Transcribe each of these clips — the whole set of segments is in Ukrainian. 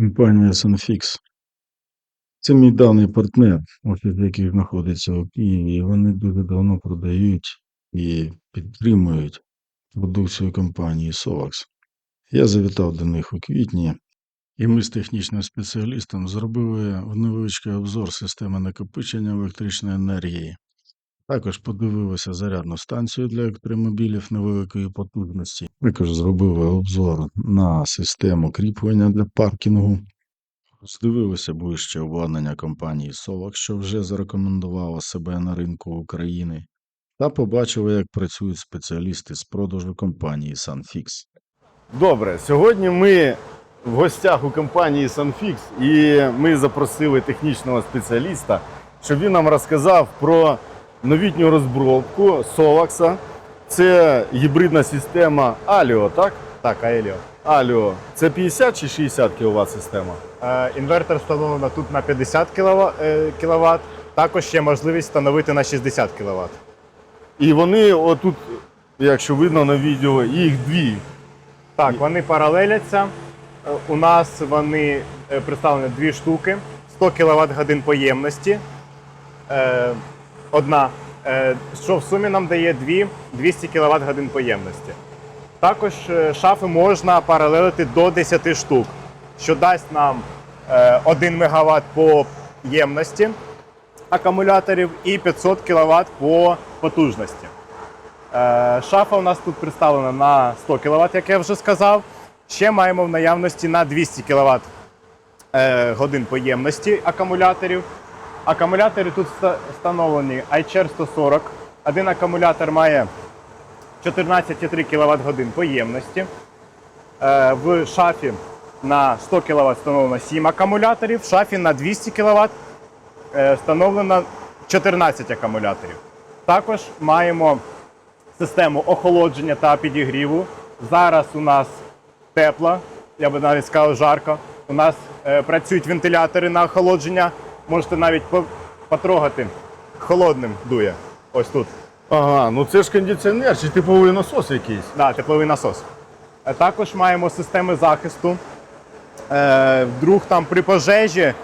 Компанія Sunfix. Це мій давній партнер, офіс який знаходиться у Києві, і вони дуже давно продають і підтримують продукцію компанії Sovax. Я завітав до них у квітні, і ми з технічним спеціалістом зробили невеличкий обзор системи накопичення електричної енергії. Також подивилися зарядну станцію для електромобілів невеликої потужності. Також зробили обзор на систему кріплення для паркінгу. Здивилися ближче обладнання компанії Sovax, що вже зарекомендувала себе на ринку України, та побачили, як працюють спеціалісти з продажу компанії Sunfix. Добре, сьогодні ми в гостях у компанії Sunfix і ми запросили технічного спеціаліста, щоб він нам розказав про новітню розробку Solax. Це гібридна система Alio, так? Так, Аеліо. Alio. Це 50 чи 60 кВт система? Е, Інвертор встановлено тут на 50 кВт. Також є можливість встановити на 60 кВт. І вони отут, якщо видно на відео, їх дві. Так, вони паралеляться. Е, У нас вони е, представлені дві штуки, 100 кВт годин поємності. Е, Одна, е, що в сумі нам дає дві 200 кВт годин поємності. Також е, шафи можна паралелити до 10 штук, що дасть нам е, 1 МВт по ємності акумуляторів і 500 кВт по потужності. Е, Шафа у нас тут представлена на 100 кВт, як я вже сказав. Ще маємо в наявності на 200 кВт е, годин поємності акумуляторів. Акумулятори тут встановлені iChar 140. Один акумулятор має 14,3 кВт годин поємності. Е, В шафі на 100 кВт встановлено 7 акумуляторів, в шафі на 200 кВт е, встановлено 14 акумуляторів. Також маємо систему охолодження та підігріву. Зараз у нас тепло, я би навіть сказав жарко. У нас е, працюють вентилятори на охолодження. Можете навіть потрогати. Холодним дує. Ось тут. Ага, ну це ж кондиціонер чи типовий насос якийсь. Да, тепловий насос. Е, Також маємо системи захисту. Е, Вдруг там при пожежі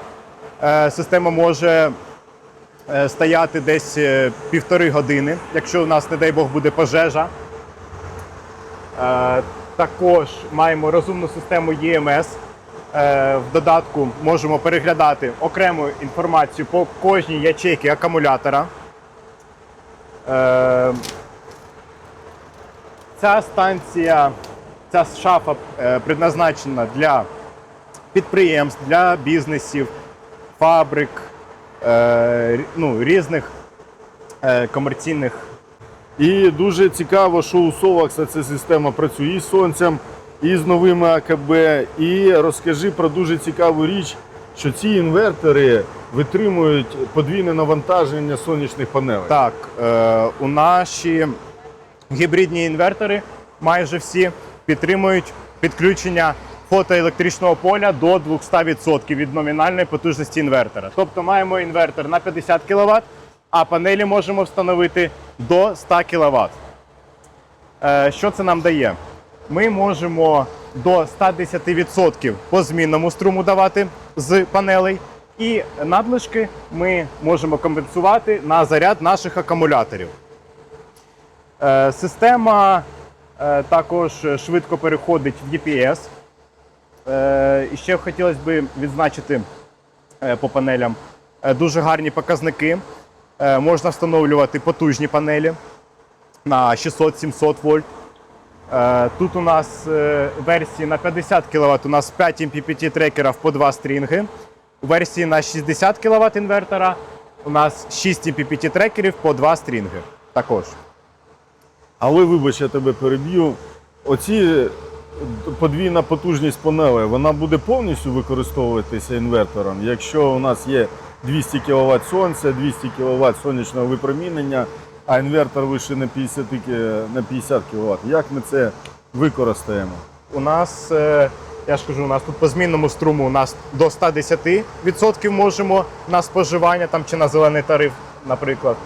е, система може е, стояти десь е, півтори години, якщо у нас, не дай Бог, буде пожежа. Е, Також маємо розумну систему EMS. Е, В додатку можемо переглядати окрему інформацію по кожній ячейці акумулятора. Е, Ця станція, ця шафа е, предназначена для підприємств, для бізнесів, фабрик, ну, різних комерційних. І дуже цікаво, що у Совакса ця система працює з сонцем, і з новими АКБ. І розкажи про дуже цікаву річ, що ці інвертори витримують подвійне навантаження сонячних панелей. Так, е, у наші гібридні інвертори майже всі підтримують підключення фотоелектричного поля до 200% від номінальної потужності інвертора. Тобто маємо інвертор на 50 кВт, а панелі можемо встановити до 100 кВт. Е, Що це нам дає? Ми можемо до 110% по змінному струму давати з панелей, і надлишки ми можемо компенсувати на заряд наших акумуляторів. Е, Система е, також швидко переходить в DPS. Е, І ще хотілося б відзначити по панелям дуже гарні показники. Можна встановлювати потужні панелі на 600-700 вольт. Е, Тут у нас е, версії на 50 кВт, у нас 5 MPPT трекерів по 2 стрінги. У версії на 60 кВт інвертора у нас 6 MPPT трекерів по 2 стрінги. Також. Але вибач, я тебе переб'ю. Оці подвійна потужність панелей, вона буде повністю використовуватися інвертором, якщо у нас є 200 кВт сонця, 200 кВт сонячного випромінення, а інвертор лише на 50, на 50 кВт. Як ми це використаємо? У нас, е, я ж кажу, у нас тут по змінному струму у нас до 110% можемо на споживання там, чи на зелений тариф, наприклад.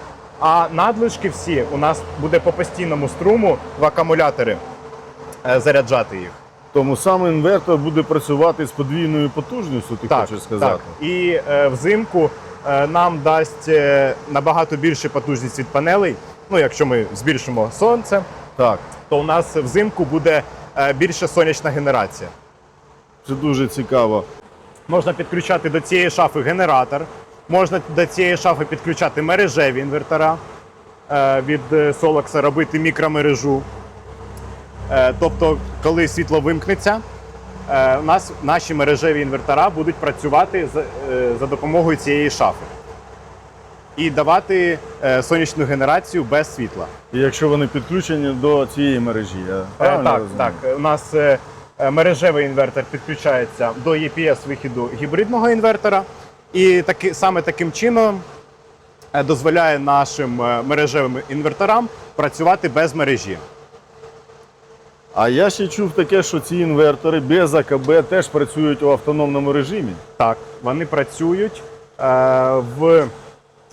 А надлишки всі у нас буде по постійному струму в акумулятори е, заряджати їх. Тому сам інвертор буде працювати з подвійною потужністю, ти Так, хочеш сказати? так. І е, взимку нам дасть е, набагато більше потужність від панелей. Ну, якщо ми збільшимо сонце, Так, то у нас взимку буде е, більше сонячна генерація. це дуже цікаво. Можна підключати до цієї шафи генератор, можна до цієї шафи підключати мережеві інвертора е, від е, Solax, робити мікромережу. Е, тобто, коли світло вимкнеться, е, у нас наші мережеві інвертора будуть працювати за, е, за допомогою цієї шафи і давати е, сонячну генерацію без світла. І якщо вони підключені до цієї мережі, я Е, правильно Так, розумію? так. У нас е, е, мережевий інвертор підключається до EPS вихіду гібридного інвертора, і таки, саме таким чином е, дозволяє нашим е, мережевим інверторам працювати без мережі. А я ще чув таке, що ці інвертори без АКБ теж працюють у автономному режимі. Так, вони працюють е, в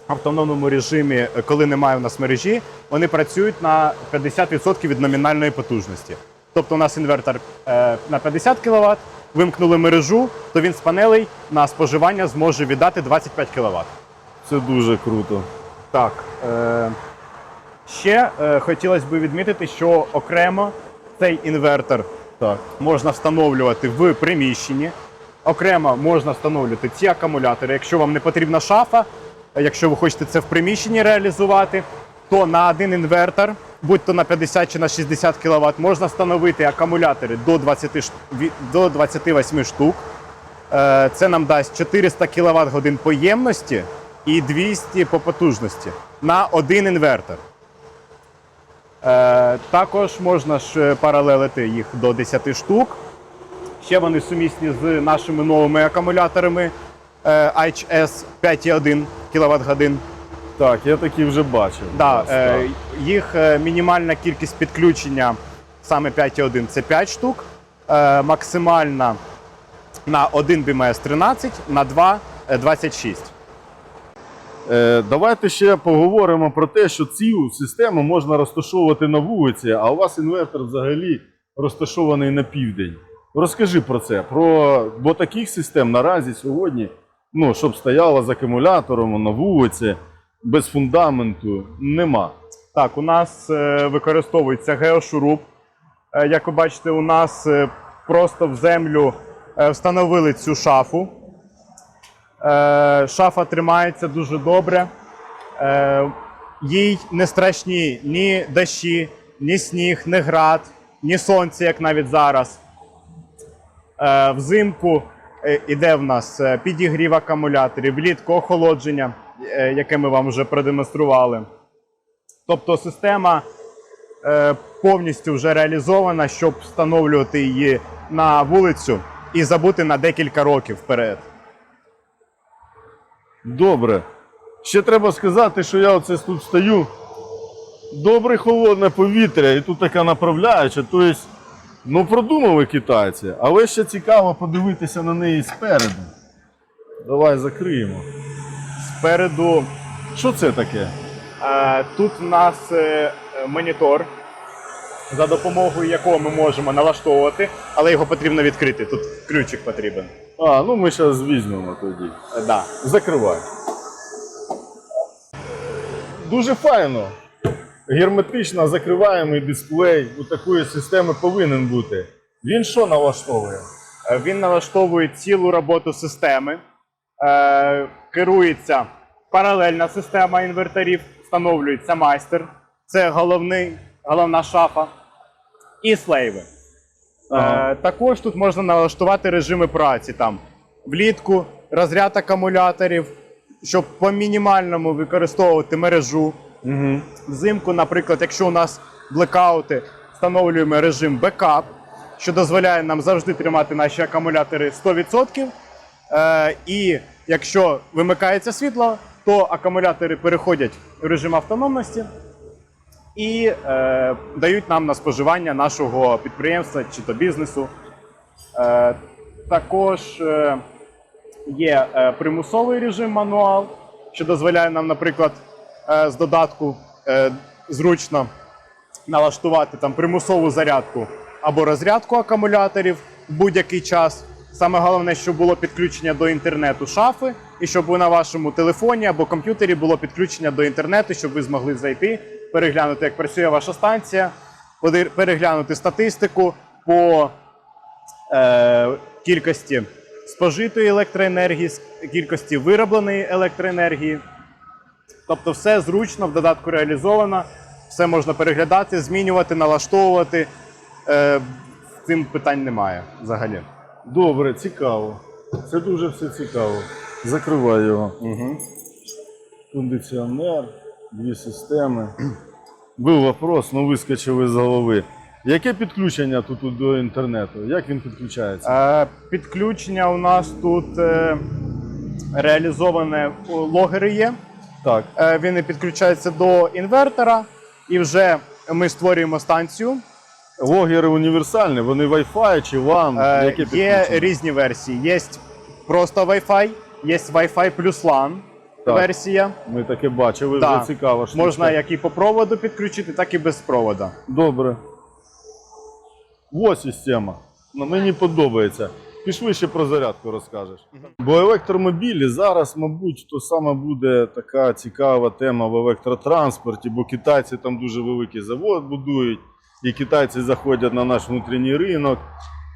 автономному режимі, коли немає у нас мережі, вони працюють на 50% від номінальної потужності. Тобто у нас інвертор е, на 50 кВт, вимкнули мережу, то він з панелей на споживання зможе віддати 25 кВт. Це дуже круто. Так. Е, ще е, хотілося б відмітити, що окремо цей інвертор Так. можна встановлювати в приміщенні. Окремо можна встановлювати ці акумулятори. Якщо вам не потрібна шафа, якщо ви хочете це в приміщенні реалізувати, то на один інвертор, будь то на 50 чи на 60 кВт, можна встановити акумулятори до, 20, до 28 штук. Е, Це нам дасть 400 кВт годин по ємності і 200 по потужності на один інвертор. Е, також можна ж е, паралелити їх до 10 штук. Ще вони сумісні з нашими новими акумуляторами е, HS 5,1 кВт годин. Так, я такі вже бачив. Да, е, їх е, мінімальна кількість підключення саме 5,1 це 5 штук. Е, максимальна на 1 BMS 13, на 2 е, 26. Е, давайте ще поговоримо про те, що цю систему можна розташовувати на вулиці, а у вас інвертор взагалі розташований на південь. Розкажи про це. Про... Бо таких систем наразі сьогодні, ну, щоб стояло з акумулятором на вулиці, без фундаменту, нема. Так, у нас е, використовується геошуруп. Е, як ви бачите, у нас просто в землю встановили цю шафу. Е, шафа тримається дуже добре. Е, їй не страшні ні дощі, ні сніг, ні град, ні сонце, як навіть зараз. Е, взимку іде в нас підігрів акумуляторів, влітку охолодження, яке ми вам вже продемонстрували. Тобто система повністю вже реалізована, щоб встановлювати її на вулицю і забути на декілька років вперед. Добре. Ще треба сказати, що я оце тут стою. Добре холодне повітря, і тут така направляюча. Тобто, ну продумали китайці, але ще цікаво подивитися на неї спереду. Давай закриємо. Спереду Що це таке? е, тут у нас е, монітор, за допомогою якого ми можемо налаштовувати, але його потрібно відкрити. Тут ключик потрібен. А, ну ми зараз візьмемо тоді. Е, да. Закривай. Дуже файно. Герметично закриваємий дисплей у такої системи повинен бути. Він що налаштовує? Е, Він налаштовує цілу роботу системи, е, керується паралельна система інверторів, встановлюється майстер, це головний, головна шафа, і слейви. Ага. Е, також тут можна налаштувати режими праці там влітку, розряд акумуляторів, щоб по мінімальному використовувати мережу. Угу. Взимку, наприклад, якщо у нас блекаути, встановлюємо режим бекап, що дозволяє нам завжди тримати наші акумулятори 100%. Е, і якщо вимикається світло, то акумулятори переходять в режим автономності і е, дають нам на споживання нашого підприємства чи то бізнесу. Е, також е, є е, примусовий режим мануал, що дозволяє нам, наприклад, е, з додатку е, зручно налаштувати там примусову зарядку або розрядку акумуляторів в будь-який час. Саме головне, щоб було підключення до інтернету шафи, і щоб на вашому телефоні або комп'ютері було підключення до інтернету, щоб ви змогли зайти, переглянути, як працює ваша станція, переглянути статистику по е, кількості спожитої електроенергії, кількості виробленої електроенергії. Тобто, все зручно в додатку реалізовано, все можна переглядати, змінювати, налаштовувати. Е, цим питань немає взагалі. Добре, цікаво. Це дуже все цікаво. Закривай його. Угу. Кондиціонер, дві системи. Був вопрос, ну вискочив із голови. Яке підключення тут до інтернету? Як він підключається? Е, підключення у нас тут е, реалізоване логери є. Так. Е, він підключається до інвертора, і вже ми створюємо станцію. Логери універсальні, вони Wi-Fi чи WAN? Е, Яке є підключення? різні версії. Є просто Wi-Fi, є Wi-Fi плюс LAN. Версія. Ми таке бачили, вже цікаво. штучка. Можна як і по проводу підключити, так і без проводу. Добре. Ось система. Ну, мені подобається. Пішли ще про зарядку розкажеш. Бо електромобілі зараз, мабуть, то саме буде така цікава тема в електротранспорті, бо китайці там дуже великий завод будують, і китайці заходять на наш внутрішній ринок,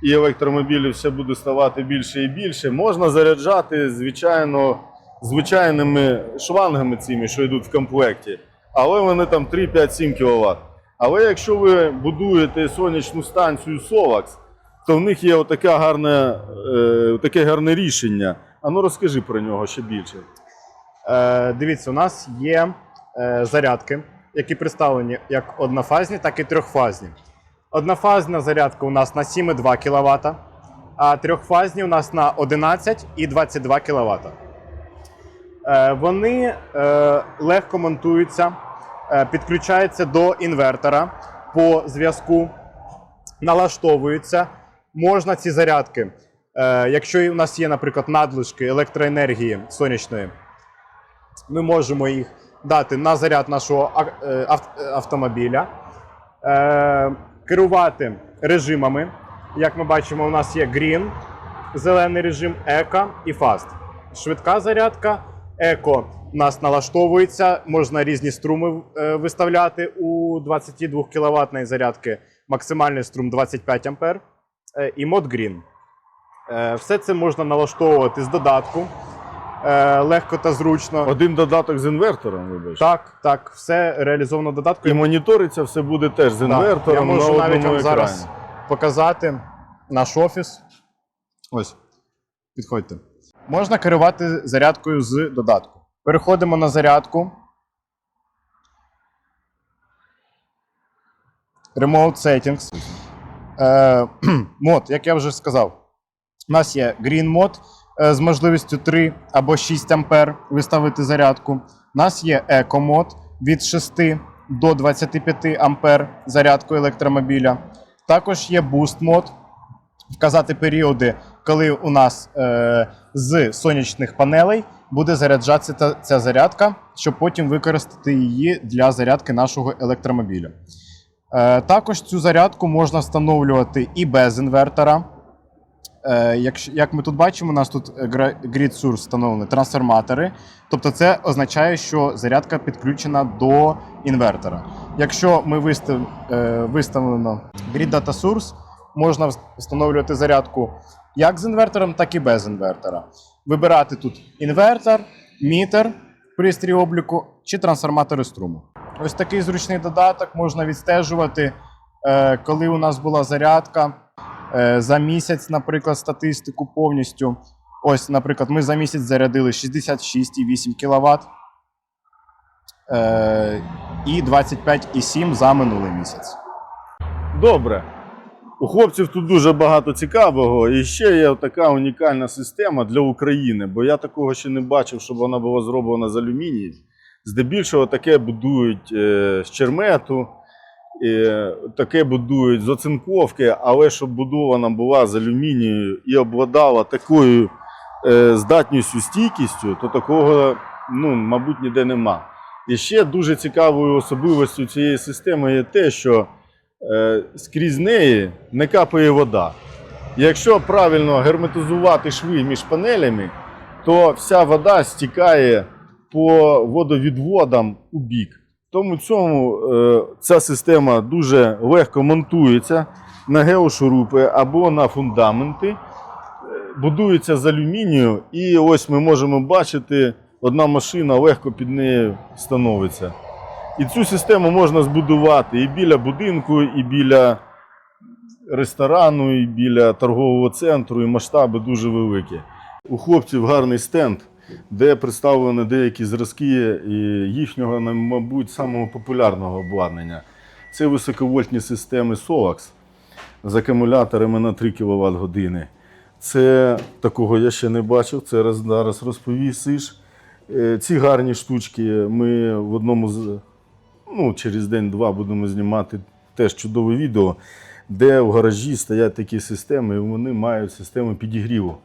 і електромобілів все буде ставати більше і більше. Можна заряджати, звичайно, звичайними шлангами цими, що йдуть в комплекті, але вони там 3, 5, 7 кВт. Але якщо ви будуєте сонячну станцію Solax, то в них є отаке гарне, е, таке гарне рішення. А ну розкажи про нього ще більше. Е, дивіться, у нас є е, зарядки, які представлені як однофазні, так і трьохфазні. Однофазна зарядка у нас на 7,2 кВт, а трьохфазні у нас на 11 і 22 кВт. Е, вони е, легко монтуються, е, підключаються до інвертора по зв'язку, налаштовуються. Можна ці зарядки, якщо у нас є, наприклад, надлишки електроенергії сонячної, ми можемо їх дати на заряд нашого автомобіля, керувати режимами. Як ми бачимо, у нас є Green, зелений режим, Eco і Fast. Швидка зарядка. Еко у нас налаштовується, можна різні струми е, виставляти у 22 кВт зарядки. Максимальний струм 25 А. Е, і мод Green. Е, все це можна налаштовувати з додатку. Легко та зручно. Один додаток з інвертором, вибач. Так, так, все реалізовано додатком. І моніториться все буде теж з Так, інвертором. Я можу на навіть вам зараз показати наш офіс. Ось, підходьте. Можна керувати зарядкою з додатку. Переходимо на зарядку. Remote Settings. Е, мод, як я вже сказав, у нас є Green мод е, з можливістю 3 або 6 ампер виставити зарядку. У нас є Eco мод від 6 до 25 ампер зарядку електромобіля. Також є Boost мод, вказати періоди, коли у нас е, з сонячних панелей буде заряджатися ця зарядка, щоб потім використати її для зарядки нашого електромобіля. Е, також цю зарядку можна встановлювати і без інвертора. Е, як ми тут бачимо, у нас тут е, Grid Source встановлені трансформатори. Тобто це означає, що зарядка підключена до інвертора. Якщо ми вистав, виставлено Grid Data Source, можна встановлювати зарядку як з інвертором, так і без інвертора. Вибирати тут інвертор, мітер, пристрій обліку чи трансформатори струму. Ось такий зручний додаток можна відстежувати, е, коли у нас була зарядка. Е, За місяць, наприклад, статистику повністю. Ось, наприклад, ми за місяць зарядили 66,8 кВт е, і 25,7 за минулий місяць. Добре. У хлопців тут дуже багато цікавого. І ще є така унікальна система для України, бо я такого ще не бачив, щоб вона була зроблена з алюмінію. Здебільшого таке будують е, з чермету, е, таке будують з оцинковки, але щоб будована була з алюмінію і обладала такою е, здатністю, стійкістю, то такого, ну, мабуть, ніде нема. І ще дуже цікавою особливістю цієї системи є те, що скрізь неї не капає вода. Якщо правильно герметизувати шви між панелями, то вся вода стікає по водовідводам у бік. Тому цьому е, ця система дуже легко монтується на геошурупи або на фундаменти, е, будується з алюмінію, і ось ми можемо бачити, одна машина легко під нею становиться. І цю систему можна збудувати і біля будинку, і біля ресторану, і біля торгового центру, і масштаби дуже великі. У хлопців гарний стенд, де представлені деякі зразки їхнього, мабуть, самого популярного обладнання. Це високовольтні системи SOLAX з акумуляторами на 3 кВт години. Це такого я ще не бачив. Це зараз розповісиш. Е, Ці гарні штучки ми в одному з ну, через день-два будемо знімати теж чудове відео, де в гаражі стоять такі системи, і вони мають систему підігріву.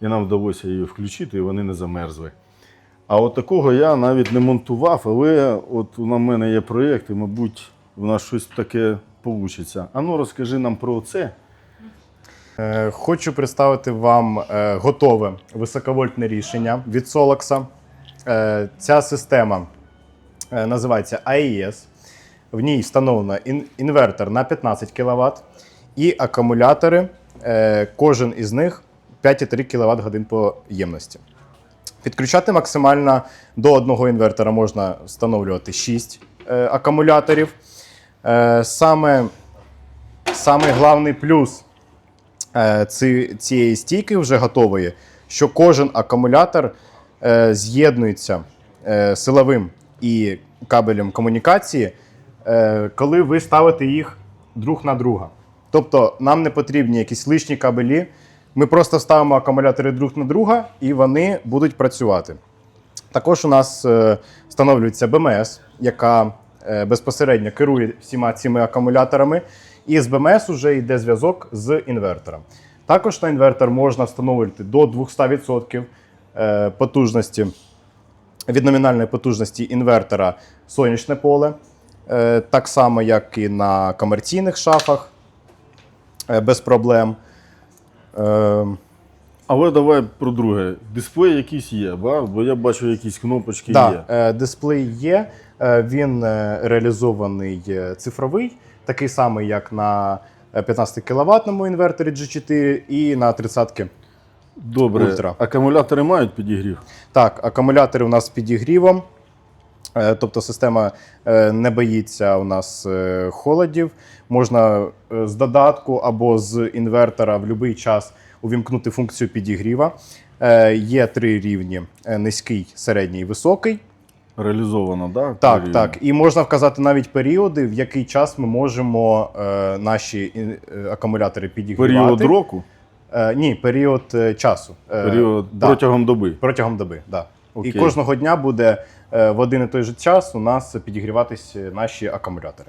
І нам вдалося її включити, і вони не замерзли. А от такого я навіть не монтував, але от на мене є проєкт, і, мабуть, в нас щось таке вийде. Ану, розкажи нам про це. Е, Хочу представити вам е, готове високовольтне рішення від Solax. Е, Ця система називається AES. В ній встановлено ін- інвертор на 15 кВт і акумулятори. е, Кожен із них 5,3 кВт годин по ємності. Підключати максимально до одного інвертора можна встановлювати 6 е, акумуляторів. Е, Саме, саме головний плюс е, ці, цієї стійки вже готової, що кожен акумулятор е, з'єднується е, силовим і кабелем комунікації, е, коли ви ставите їх друг на друга. Тобто нам не потрібні якісь лишні кабелі. Ми просто ставимо акумулятори друг на друга і вони будуть працювати. Також у нас е, встановлюється БМС, яка е, безпосередньо керує всіма цими акумуляторами. І з БМС вже йде зв'язок з інвертором. Також на інвертор можна встановлювати до 200% е, потужності від номінальної потужності інвертора сонячне поле, е, так само, як і на комерційних шафах, е, без проблем. Е, Але давай про друге. Дисплей якийсь є, бо я бачу якісь кнопочки Да, є. дисплей є. Він реалізований цифровий, такий самий, як на 15 кВт інверторі G4 і на 30 Добре. Ультра. Акумулятори мають підігрів. Так, акумулятори у нас з підігрівом. Е, Тобто система е, не боїться у нас е, холодів. Можна з додатку або з інвертора в будь-який час увімкнути функцію підігріва. Є три рівні: низький, середній і високий. Реалізовано, да? Так, Рівень? так. І можна вказати навіть періоди, в який час ми можемо е, наші акумулятори підігрівати. Період року, Е, ні, період е, часу. Е, період да. протягом доби. Протягом доби, да. Окей. І кожного дня буде е, в один і той же час у нас підігріватись наші акумулятори.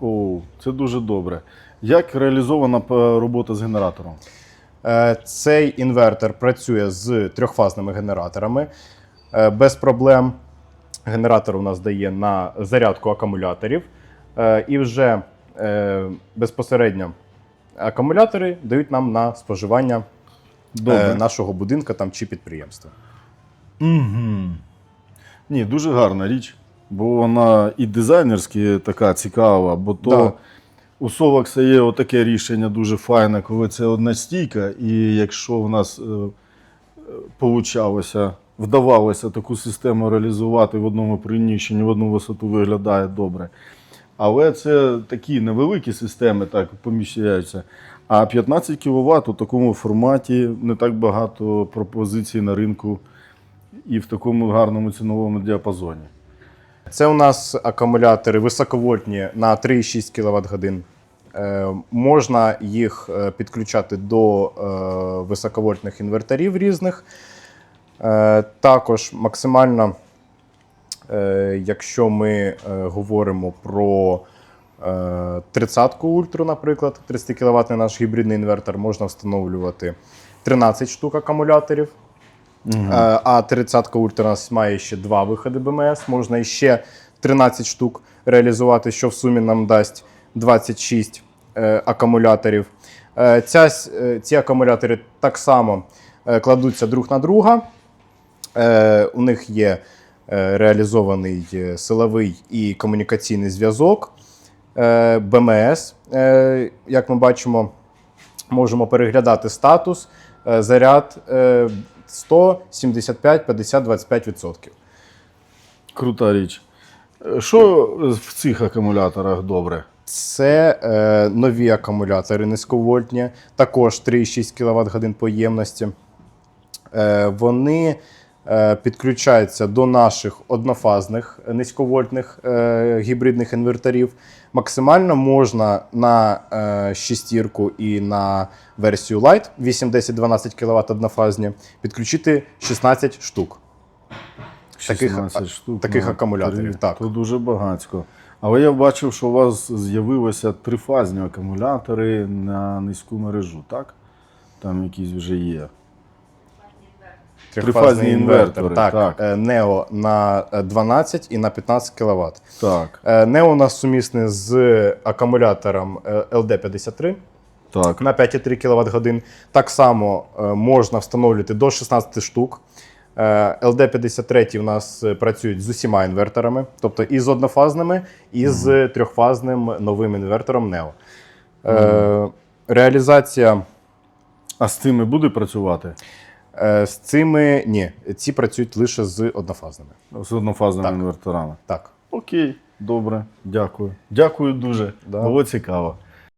О, це дуже добре. Як реалізована робота з генератором? Е, Цей інвертор працює з трьохфазними генераторами е, без проблем. Генератор у нас дає на зарядку акумуляторів, Е, і вже е, безпосередньо акумулятори дають нам на споживання Добре. е, нашого будинку там, чи підприємства. Угу. Ні, дуже гарна річ, бо вона і дизайнерськи така цікава, бо то Да. у Sovax є отаке рішення дуже файне, коли це одна стійка, і якщо в нас е, получалося, вдавалося таку систему реалізувати в одному приміщенні, в одну висоту виглядає добре. Але це такі невеликі системи, так поміщаються. А 15 кВт у такому форматі не так багато пропозицій на ринку і в такому гарному ціновому діапазоні. Це у нас акумулятори високовольтні на 3,6 кВт годин. Можна їх е, підключати до е, високовольтних інверторів різних. Е, також максимально, якщо ми е, говоримо про е, 30-ку ультру, наприклад, 30 кВт наш гібридний інвертор, можна встановлювати 13 штук акумуляторів. Е, А 30 Ультра у нас має ще два виходи БМС. Можна ще 13 штук реалізувати, що в сумі нам дасть 26 е, акумуляторів. Е, ця, е, ці акумулятори так само е, кладуться друг на друга. Е, у них є е, реалізований е, силовий і комунікаційний зв'язок. Е, БМС, е, як ми бачимо, можемо переглядати статус. Е, заряд е, 100, 75, 50, 25%. Крута річ. Е, Що в цих акумуляторах добре? Це е, нові акумулятори низьковольтні, також 3,6 кВт годин поємності. Е, вони е, підключаються до наших однофазних низьковольтних е, гібридних інверторів. Максимально можна на е, шестірку і на версію Lite 8, 10, 12 кВт однофазні підключити 16 штук. Таких- штук. таких на акумуляторів, так. То дуже багатько. Але я бачив, що у вас з'явилися трифазні акумулятори на низьку мережу, так? Там якісь вже є. Трифазні інвертори, Так, так. Е, Neo на е, 12 і на 15 кВт. Так, Neo у нас сумісний з акумулятором е, LD53 так. на 5,3 кВт годин. Так само е, можна встановлювати до 16 штук. Е, LD53 у нас е, працюють з усіма інверторами, тобто і з однофазними, і з трьохфазним новим інвертором Neo. Е, Реалізація А з цими буде працювати? Е, з цими ні, ці працюють лише з однофазними. З однофазними Так. інверторами. Так. Окей, добре, дякую. Дякую дуже. Да. Було цікаво.